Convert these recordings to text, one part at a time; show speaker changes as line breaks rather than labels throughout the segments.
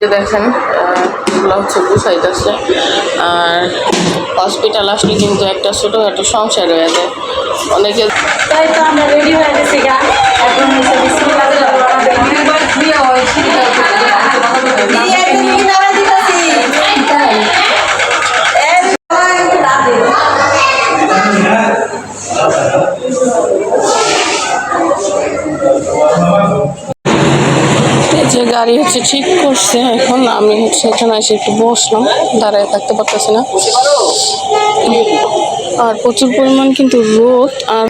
দেখেন এগুলো হচ্ছে গুছাইত আছে। আর হসপিটাল আসলে কিন্তু একটা ছোটোখাটো সংসার হয়ে যায়। অনেকে
তাই তো আমরা রেডি হয়ে গেছি গা। এখন হচ্ছে
গাড়ি হচ্ছে ঠিক করছে, এখন আমি হচ্ছে এখানে এসে একটু বসলাম, দাঁড়ায় থাকতে পারতেছি না। আর প্রচুর পরিমাণ কিন্তু রোদ, আর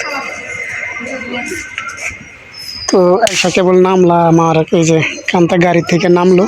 তো এসা কেবল নামলা আমার এই যে কান্তা গাড়ি থেকে নামলো।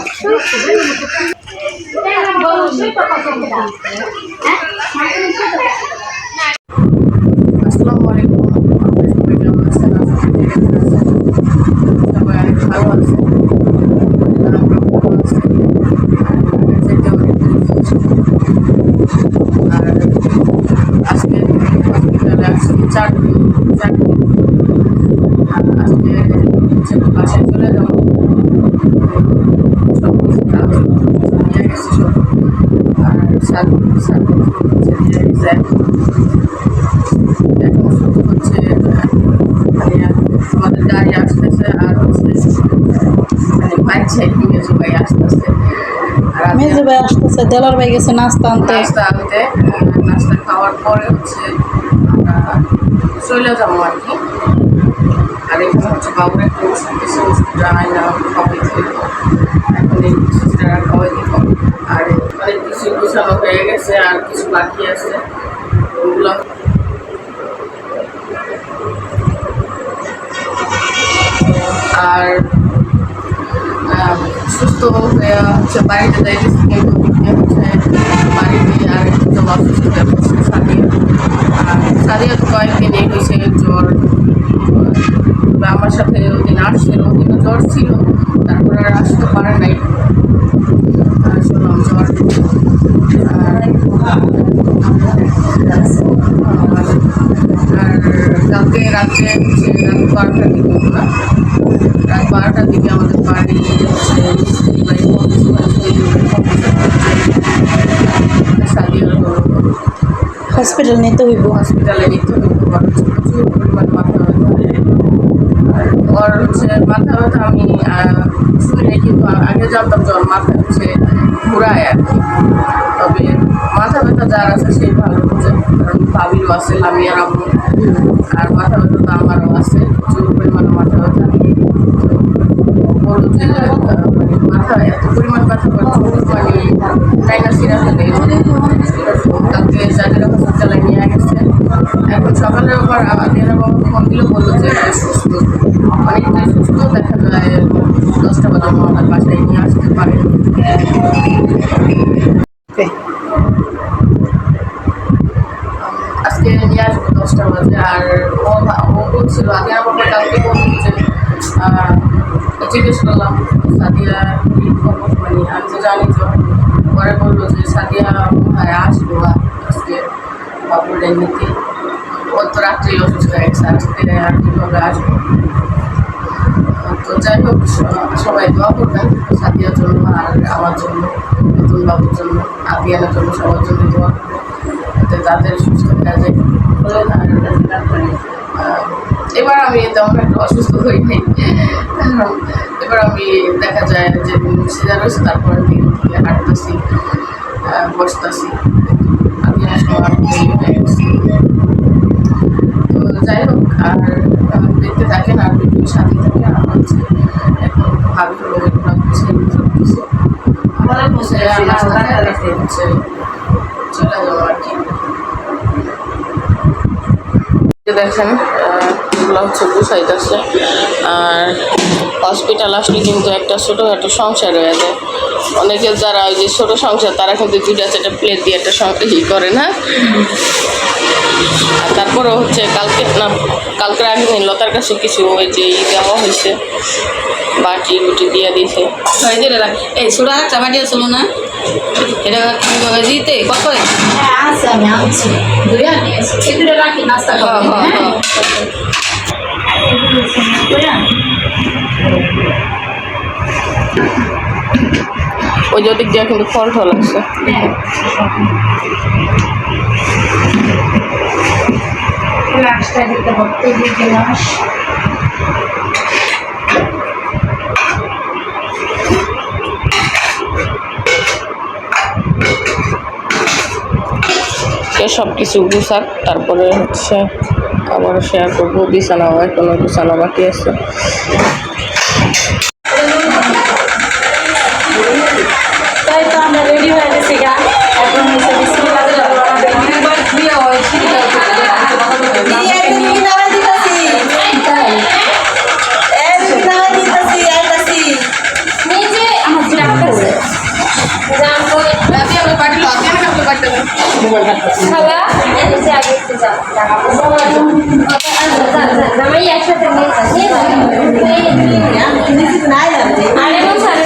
গাড়ি আসতেছে আর হচ্ছে মানে বাইক সাইড মেজো ভাই আসতেছে। আর
মেজু ভাই আসতেছে দেলার ভাই গেছে নাস্তা আনতে।
নাস্তা আনতে নাস্তা খাওয়ার পরে হচ্ছে আমরা চলে যাব আর কি। আর এখানে হচ্ছে বাবুর একটু ওষুধ কিছু ওষুধটা আয়না খাওয়াই দিল এখন এই ওষুধটা খাওয়াই দিব আর অনেক কিছু গুছানো হয়ে গেছে আর কিছু বাকি আছে। ওগুলো আর সুস্থ হয়ে হচ্ছে, বাড়িতে যাইতেছি কিন্তু বাড়িতে আর একটু অসুস্থ হচ্ছে সাদিয়া। তো কয়েকদিন এই হয়েছে জ্বর। আমার সাথে ওদিন আসছিল, ওদিনও জ্বর ছিল, তারপর আর আসতে পারে নাই। শুনলাম জ্বর। আর কালকে রাত্রে রাত আমরা রাত আমাদের বাড়ি হচ্ছে
হসপিটাল নিতে হইব
হসপিটালে নিতে হইব হচ্ছে প্রচুর পরিমাণ মাথা ব্যথা ওর হচ্ছে মাথা ব্যথা আমি শুনি কিন্তু আগে জানতাম যে মাথা হচ্ছে ঘুরায় আর কি তবে মাথা ব্যথা যার আছে সেই ভালো বোঝে কারণ ভাবিরও আছে লামিয়ার আম্মু আর মাথা ব্যথা তো আমারও আছে প্রচুর পরিমাণ মাথা ব্যথা বলল যে আহ, মানে মাথা এত পরিমাণ ব্যথা করছে মানে টাইনা সিরা হলে কালকে জানিরা হসপিটালে নিয়ে গেছে এখন সকালে আবার আমাদের বাবা ফোন দিল বলল আমার আজকে নিয়ে আসব দশটা বাজে আর ও ও বলছিল আগে আমাকে কালকে বলছিল যে জিজ্ঞেস করলাম সাদিয়া কি খবর? মানে আমি তো জানি তো। পরে বলল যে, সাদিয়া হয় আসব আজকে বাবুরে নিতে ও তো রাত্রেই অসুস্থ হয়ে গেছে। আজকে আর কীভাবে আসব? তো যাই হোক, সবাই দোয়া করবেন সাদিয়ার জন্য আর আমার জন্য, নতুন বাবুর জন্য আবিয়ানের জন্য, সবার জন্য দোয়া করবেন। তাদের সুস্থ যায় আর এবার আমি তেমন একটা অসুস্থ হই নাই। এবার আমি দেখা যায় যে সিজার হয়েছে তারপর দিন থেকে হাঁটতেছি বসতেছি। তো যাই হোক আর দেখতে থাকেন আর ভিডিও সাথে থাকে আর হচ্ছে এখন ভাবি হলো এগুলো হচ্ছে চলে যাব আর কি। দেখেন এগুলো হচ্ছে গুছাইতেছে আর হসপিটাল আসলে কিন্তু একটা ছোটোখাটো সংসার হয়ে যায়। অনেকে যারা ওই যে ছোটো সংসার, তারা কিন্তু দুইটা, চারটা প্লেট দিয়ে একটা ই করে না? আর তারপরে হচ্ছে কালকে না কালকের আগের দিন লতার কাছে কিছু ওই যে ই দেওয়া হয়েছে বাটি বুটি দিয়ে দিয়েছে।
এই যে দাদা এই সুরা চাপাটি ছিল না? এটা দিতে কত
হ্যাঁ
হ্যাঁ হ্যাঁ
ওই যে দিক দিয়ে কিন্তু ফল টল আছে।
লাস্টটা দিতে লাশ
সব কিছু গুছাক তারপরে হচ্ছে আবার শেয়ার করব। বিছানা এখনও গুছানো বাকি আছে।
তাই তো আমরা রেডি হয়ে গেছি গা। এখন
খালা নিচে আগে একটু যাও জামাই একসাথে
নিচে নাই যাবে
আরে মন সারে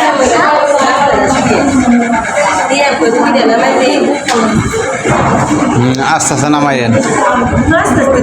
দিয়ে কই তুমি দেন না দিই
হুম, আস্তে আস্তে নামাইয়েন
আস্তে আস্তে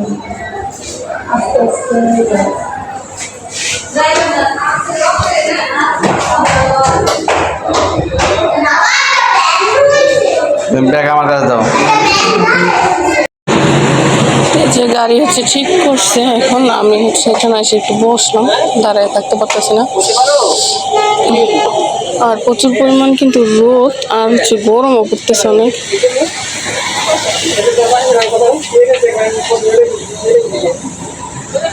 যে গাড়ি হচ্ছে ঠিক করছে, এখন আমি হচ্ছে এখানে এসে একটু বসলাম, দাঁড়ায় থাকতে পারতেছি না। আর প্রচুর পরিমাণ কিন্তু রোদ, আর হচ্ছে গরমও পড়তেছে অনেক।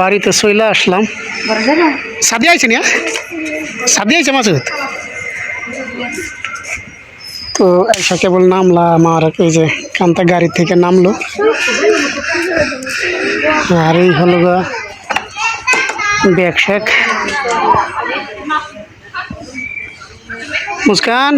বাড়িতে চলে আসলাম। সাদি আইছে না সাদি আইছে মাসুদ? তো এসে কেবল নামলাম আর এই যে কান্তা গাড়ি থেকে নামলো। আর এই হলো গা ব্যাগ শেখ মুস্কান?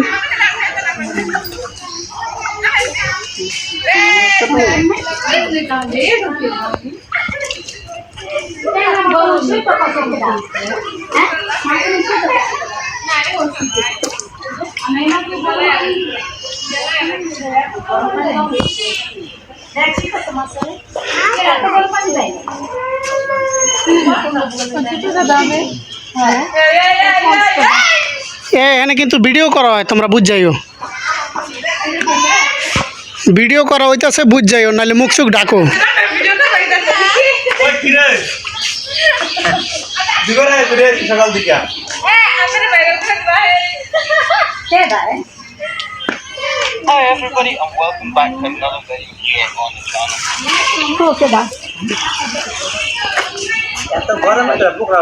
এখানে কিন্তু ভিডিও করা হয় তোমরা বুঝ যাইও ভিডিও করা হইতেছে বুঝ যাইও নাহলে মুখ চুখ ডাকো
সকাল দিকে
Hi everybody and welcome back to another video here on the channel.
একটা পোকা